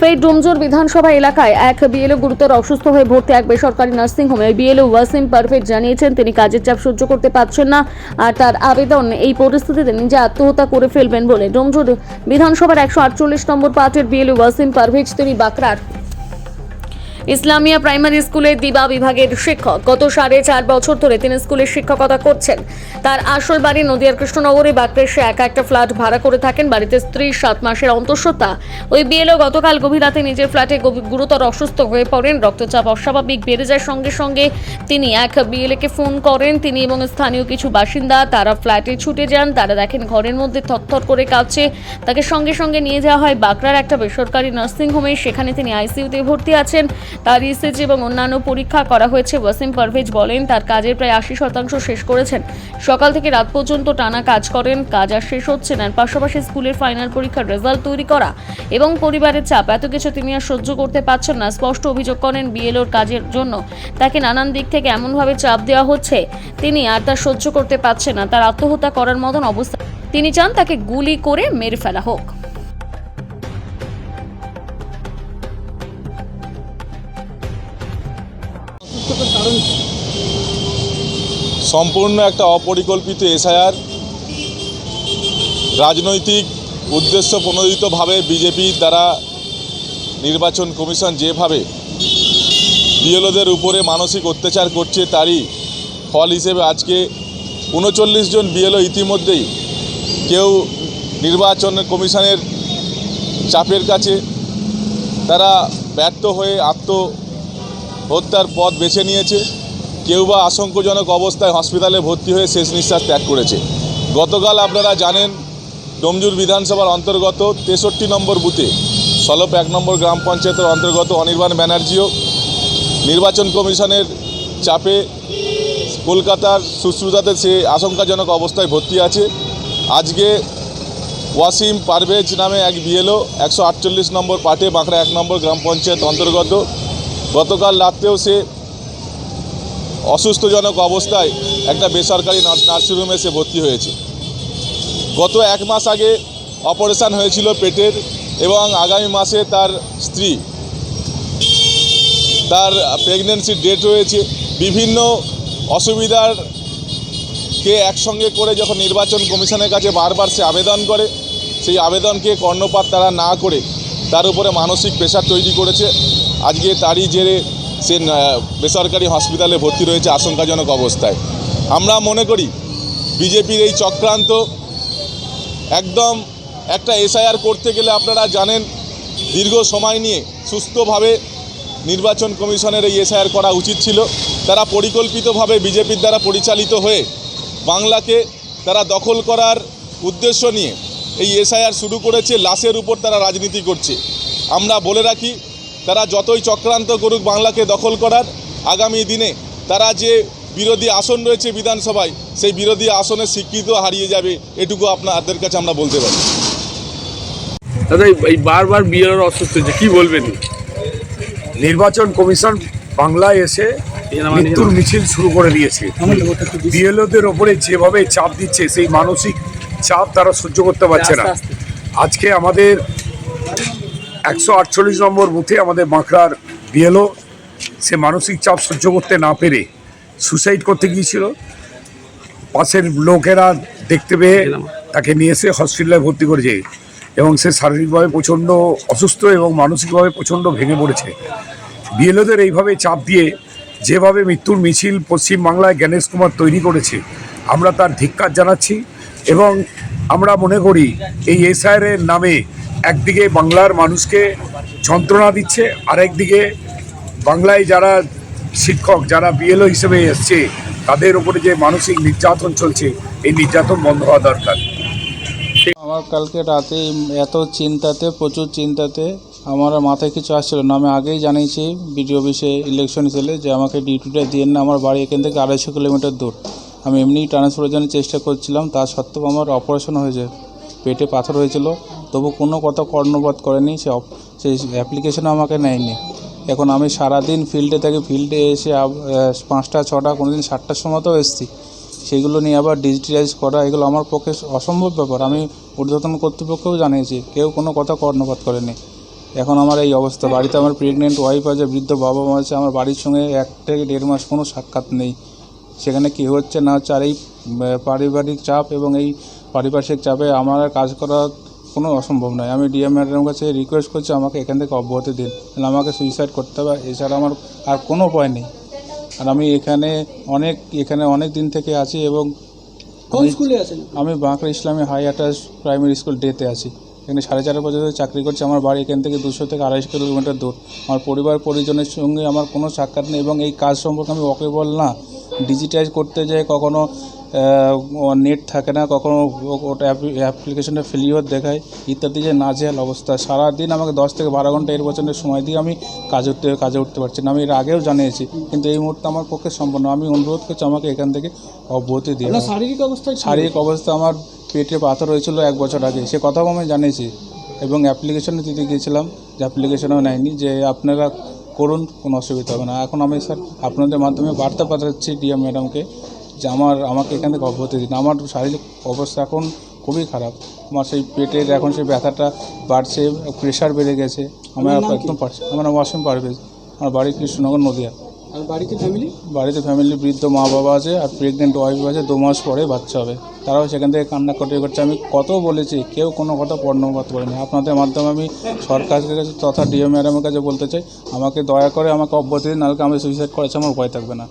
ফের ডুমজোর বিধানসভা এলাকায় এক বিএলও গুরুতর অসুস্থ হয়ে ভর্তি এক বেসরকারি নার্সিংহোমে বিএলও ওয়াসিম পারভেজ জানিয়েছেন, তিনি কাজের চাপ সহ্য করতে পারছেন না আর তার আবেদন এই পরিস্থিতিতে নিজে আত্মহত্যা করে ফেলবেন বলে। ডুমজোর বিধানসভার একশো আটচল্লিশ নম্বর পার্টের বিএলও ওয়াসিম পারভেজ, তিনি বাঁকড়ার ইসলামিয়া প্রাইমারি স্কুলের দিবা বিভাগের শিক্ষক। গত সাড়ে চার বছর ধরে তিনি স্কুলের শিক্ষকতা করছেন। তার আসল বাড়ি নদিয়ার কৃষ্ণনগরে বাঁকড়ে সে একা একটা ফ্ল্যাট ভাড়া করে থাকেন। বাড়িতে স্ত্রী সাত মাসের অন্তঃসত্ত্বা। ওই বিএলও গতকাল গভীর রাতে নিজের ফ্ল্যাটে গুরুতর অসুস্থ হয়ে পড়েন। রক্তচাপ অস্বাভাবিক বেড়ে যায় সঙ্গে সঙ্গে। তিনি এক বিএলএকে ফোন করেন। তিনি এবং স্থানীয় কিছু বাসিন্দা, তারা ফ্ল্যাটে ছুটে যান। তারা দেখেন ঘরের মধ্যে থরথর করে কাঁপছে। তাকে সঙ্গে সঙ্গে নিয়ে যাওয়া হয় বাঁকড়ার একটা বেসরকারি নার্সিংহোমে। সেখানে তিনি আইসিইউতে ভর্তি আছেন। তার ইসিজি এবং অন্যান্য পরীক্ষা করা হয়েছে। ওয়াসিম পারভেজ বলেন, তার কাজের প্রায় আশি শতাংশ শেষ করেছেন। সকাল থেকে রাত পর্যন্ত টানা কাজ করেন। কাজ আর শেষ হচ্ছে না। পাশাপাশি স্কুলের ফাইনাল পরীক্ষার রেজাল্ট তৈরি করা এবং পরিবারের চাপ, এত কিছু তিনি আর সহ্য করতে পারছেন না। স্পষ্ট অভিযোগ করেন বিএলওর কাজের জন্য। তাকে নানান দিক থেকে এমনভাবে চাপ দেওয়া হচ্ছে, তিনি আর তা সহ্য করতে পারছেন না। তার আত্মহত্যা করার মতন অবস্থা। তিনি চান তাকে গুলি করে মেরে ফেলা হোক। সম্পূর্ণ একটা অপরিকল্পিত এসআইআর, রাজনৈতিক উদ্দেশ্য প্রণোদিতভাবে বিজেপি দ্বারা নির্বাচন কমিশন যেভাবে বিএলওদের উপরে মানসিক অত্যাচার করছে, তারই ফল হিসেবে আজকে উনচল্লিশ জন বিএলও ইতিমধ্যেই কেউ নির্বাচন কমিশনের চাপের কাছে তারা ব্যর্থ হয়ে আত্মহত্যার পথ বেছে নিয়েছে। কেউ বা আশঙ্কজনক অবস্থায় হসপিটালে ভর্তি হয়ে শেষ নিঃশ্বাস ত্যাগ করেছে। গতকাল আপনারা জানেন, ডোমজুর বিধানসভার অন্তর্গত তেষট্টি নম্বর বুথে, সলপ এক নম্বর গ্রাম পঞ্চায়েতের অন্তর্গত অনির্বাণ ব্যানার্জিও নির্বাচন কমিশনের চাপে কলকাতার সুশ্রুতাতে সে আশঙ্কাজনক অবস্থায় ভর্তি আছে। আজকে ওয়াসিম পারভেজ নামে এক বিএলও একশো আটচল্লিশ নম্বর পাটে বাঁকড়া এক নম্বর গ্রাম পঞ্চায়েত অন্তর্গত গতকাল রাত্রেও সে অসুস্থজনক অবস্থায় একটা বেসরকারি নার্স- নার্সিংহোমে সে ভর্তি হয়েছে। গত এক মাস আগে অপারেশান হয়েছিল পেটের এবং আগামী মাসে তার স্ত্রী। তার প্রেগনেন্সির ডেট রয়েছে। বিভিন্ন অসুবিধার কে একসঙ্গে করে যখন নির্বাচন কমিশনের কাছে বারবার সে আবেদন করে, সেই আবেদনকে কর্ণপাত তারা না করে তার উপরে মানসিক প্রেশার তৈরি করেছে। আজকে তারই জেরে সে বেসরকারি হসপিটালে ভর্তি রয়েছে আশঙ্কাজনক অবস্থায়। আমরা মনে করি বিজেপির এই চক্রান্ত একদম একটা এসআইআর করতে গেলে আপনারা জানেন, দীর্ঘ সময় নিয়ে সুস্থভাবে নির্বাচন কমিশনের এই এসআইআর করা উচিত ছিল। তারা পরিকল্পিতভাবে বিজেপির দ্বারা পরিচালিত হয়ে বাংলাকে তারা দখল করার উদ্দেশ্য নিয়ে এই এসআইআর শুরু করেছে। লাশের উপর তারা রাজনীতি করছে। আমরা বলে রাখি তারা যতই চক্রান্ত করুক বাংলাকে দখল করার আগামী দিনে তারা যে বিরোধী আসন রয়েছে বিধানসভায় সেই বিরোধী আসনের স্বীকৃত হারিয়ে যাবে এটুকু আপনাদের কাছে আমরা বলতে পারি। দাদা এই- বারবার বিয়ের অসুস্থ হচ্ছে কি বলবেন? নির্বাচন কমিশন বাংলায় এসে মৃত্যুর মিছিল শুরু করে দিয়েছে। বিএলওদের ওপরে যেভাবে চাপ দিচ্ছে সেই মানসিক চাপ তারা সহ্য করতে পারছে না। আজকে আমাদের একশো আটচল্লিশ নম্বর বুথে আমাদের বাঁকড়ার বিএলও সে মানসিক চাপ সহ্য করতে না পেরে সুসাইড করতে গিয়েছিল। পাশের লোকেরা দেখতে পেয়ে তাকে নিয়ে এসে হসপিটালে ভর্তি করেছে এবং সে শারীরিকভাবে প্রচণ্ড অসুস্থ এবং মানসিকভাবে প্রচণ্ড ভেঙে পড়েছে। বিএলওদের এইভাবে চাপ দিয়ে যেভাবে মৃত্যুর মিছিল পশ্চিমবাংলায় জ্ঞানেশ কুমার তৈরি করেছে আমরা তার ধিক্কার জানাচ্ছি এবং আমরা মনে করি এই এসআইআরের নামে একদিকে বাংলার মানুষকে যন্ত্রণা দিচ্ছে, আরেকদিকে বাংলায় যারা শিক্ষক, যারা বিএলও হিসেবে এসছে, তাদের উপরে যে মানসিক নির্যাতন চলছে, এই নির্যাতন বন্ধ হওয়া দরকার। আমার কালকে রাতে এত চিন্তাতে, প্রচুর চিন্তাতে আমার মাথায় কিছু আসছিল না। আমি আগেই জানিয়েছি বিডিও অফিসে ইলেকশন সেলে যে আমাকে ডিউটিটা দিয়ে না, আমার বাড়ি এখান থেকে আড়াইশো কিলোমিটার দূর। আমি এমনিই ট্রান্সফারের জন্য চেষ্টা করছিলাম, তা সত্ত্বেও আমার অপারেশন হয়েছে। পেটে পাথর হয়েছিল। তবু কোনো কথা কর্ণপাত করেনি, সে সেই অ্যাপ্লিকেশনও আমাকে নেয়নি। এখন আমি সারাদিন ফিল্ডে থাকি ফিল্ডে এসে পাঁচটা, ছটা কোনো দিন সাতটার সময়তেও এসেছি। সেগুলো নিয়ে আবার ডিজিটালাইজ করা, এগুলো আমার পক্ষে অসম্ভব ব্যাপার। আমি ঊর্ধ্বতন কর্তৃপক্ষেও জানিয়েছি, কেউ কোনো কথা কর্ণপাত করেনি। এখন আমার এই অবস্থা। বাড়িতে আমার প্রেগনেন্ট ওয়াইফ আছে, বৃদ্ধ বাবা মা আছে, আমার বাড়ির সঙ্গে এক থেকে দেড় মাস কোনো সাক্ষাৎ নেই। সেখানে কী হচ্ছে না হচ্ছে আর এই পারিবারিক চাপ এবং এই পারিপার্শ্বিক চাপে আমার কাজ করা কোনো অসম্ভব নয়। আমি ডিএম ম্যাডামের কাছে রিকোয়েস্ট করছি আমাকে এখান থেকে অব্যাহতি দিন। তাহলে আমাকে সুইসাইড করতে হবে এছাড়া আমার আর কোনো উপায় নেই। আর আমি এখানে অনেক এখানে অনেক দিন থেকে আছি এবং কোন স্কুলে আছেন? আমি বাঁকড়া ইসলামী হাই আটাস প্রাইমারি স্কুল ডেতে আছি। এখানে সাড়ে চার বছর ধরে চাকরি করছি আমার বাড়ি এখান থেকে দুশো থেকে আড়াইশো কিলোমিটার দূর। আমার পরিবার পরিজনের সঙ্গে আমার কোনো সাক্ষাৎ নেই এবং এই কাজ সম্পর্কে আমি ওকেবল না। ডিজিটাইজ করতে যাই কখনো নেট থাকে না কখনো ওটা অ্যাপ্লিকেশনটা ফেলিওর দেখায় ইত্যাদি যে নাজেহাল অবস্থা। সারাদিন আমাকে দশ থেকে বারো ঘণ্টা এর বছরের সময় দিয়ে আমি কাজ উঠতে কাজে উঠতে পারছি না। আমি এর আগেও জানিয়েছি কিন্তু এই মুহূর্তে আমার পক্ষে সম্পন্ন। আমি অনুরোধ করছি আমাকে এখান থেকে অব্যাহতি দিয়ে শারীরিক অবস্থা শারীরিক অবস্থা আমার পেটে পাথর হয়েছিল এক বছর আগে। সে কথাও আমি জানিয়েছি এবং অ্যাপ্লিকেশনে দিতে গিয়েছিলাম যে অ্যাপ্লিকেশনও নেয়নি যে আপনারা করুন কোনো অসুবিধা হবে না। এখন আমি স্যার আপনাদের মাধ্যমে বার্তা পাঠাচ্ছি ডিএম ম্যাডামকে যে আমার আমাকে এখান থেকে অব্যাহতি দিন আমার শারীরিক অবস্থা এখন খুবই খারাপ। আমার সেই পেটের এখন সেই ব্যথাটা বাড়ছে প্রেশার বেড়ে গেছে। আমার? একদম পারছে আমার নাম অসীম পারভেজ। আমার বাড়ি কৃষ্ণনগর নদিয়া। আর বাড়িতে ফ্যামিলি বাড়িতে ফ্যামিলি বৃদ্ধ মা বাবা আছে আর প্রেগনেন্ট ওয়াইফ আছে দু মাস পরে বাচ্চা হবে। তারাও সেখান থেকে কান্না কটে করছে। আমি কত বলেছি কেউ কোনো কথা পর্ণপাত করেনি। আপনাদের মাধ্যমে আমি সরকারের কাছে তথা ডিএম ম্যাডামের কাছে বলতে চাই আমাকে দয়া করে আমাকে অব্যাহতি দিন নাহলে আমি সুইসাইড করেছে আমার উপায় থাকবে না।